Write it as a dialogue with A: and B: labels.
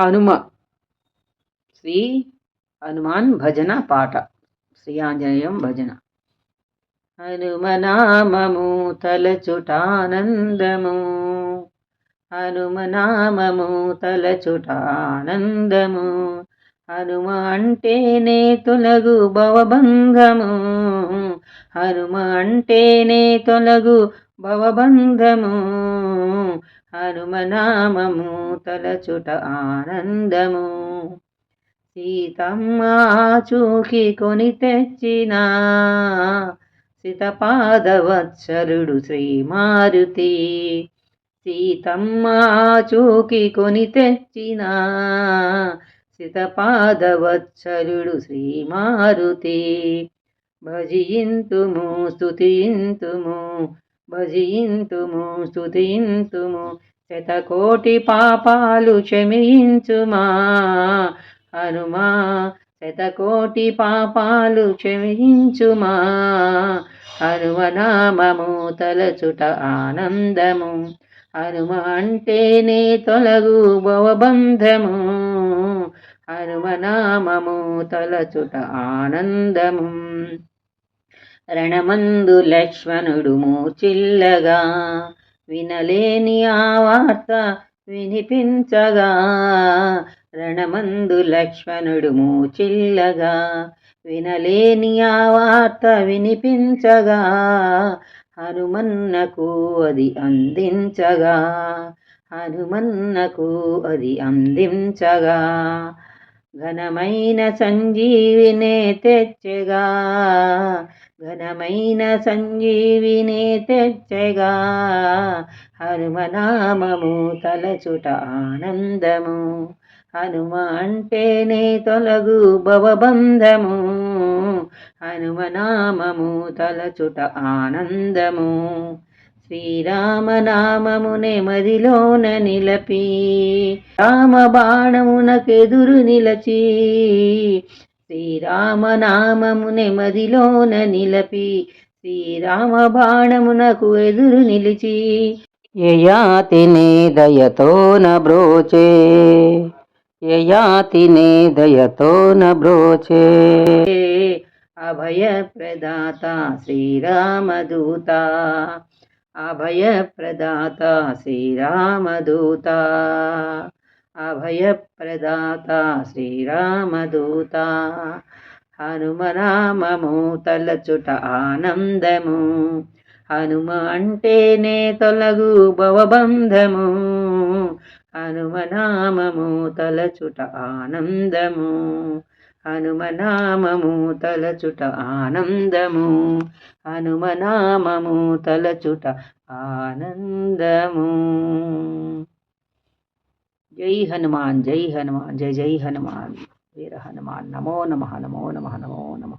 A: హనుమ. శ్రీ హనుమాన్ భజన పాట. శ్రీ ఆంజనేయం భజన. హనుమనామము తలచుటానందము హనుమనామము తలచుటానందము హనుమ అంటేనే తొలగు భవబంధము. హనుమ అంటేనే తొలగు భవబంధము. హనుమనామము తలచుట ఆనందము. సీతమ్మ చూకి కొని తెచ్చిన సితపాదవత్సరుడు శ్రీమారుతి. సీతమ్మ చూకి కొని తెచ్చిన సితపాదవత్సరుడు శ్రీమారుతి. భజయింతుము స్తుతియింతుము భజింతుము స్థుతింతుము శతకోటి పాపాలు క్షమించుమా. హనుమా శతకోటి పాపాలు క్షమించుమా. హనుమనామము తలచుట ఆనందము హనుమ అంటేనే తొలగు భవబంధము. హనుమనామము తలచుట ఆనందము. రణమందు లక్ష్మణుడు మూచిల్లగా వినలేని ఆ వార్త వినిపించగా. రణమందు లక్ష్మణుడు మూచిల్లగా వినలేని ఆ వార్త వినిపించగా. హనుమన్నకు అది అందించగా. హనుమన్నకు అది అందించగా. ఘనమైన సంజీవినే తెచ్చగా. ఘనమైన సంజీవినే తెచ్చగా హనుమనామము తలచుట ఆనందము. హనుమ అంటేనే తొలగు భవబంధము. హనుమనామము తలచుట ఆనందము. శ్రీరామనామమునే మదిలోన నిలపి రామ బాణమునకెదురు నిలచి శ్రీరామనామము నెమదిలోన నిలపి శ్రీరామ బాణమునకు ఎదురు నిలిచి యయాతినే దయతో బ్రోచే యయాతినే దయతో బ్రోచే. అభయ ప్రదాత శ్రీరామదూత అభయ ప్రదాత శ్రీరామదూత. అభయప్రదాత శ్రీరామదూత. హనుమనామము తలచుట ఆనందము. హనుమ అంటేనే తొలగు భవబంధము. హనుమనామము తలచుట ఆనందము. హనుమనామము తలచుట ఆనందము. హనుమనామము తలచుట ఆనందము. जय हनुमान जय हनुमान, जय जय हनुमान, वीर हनुमान, नमो नमः नमो नमः नमो नमः।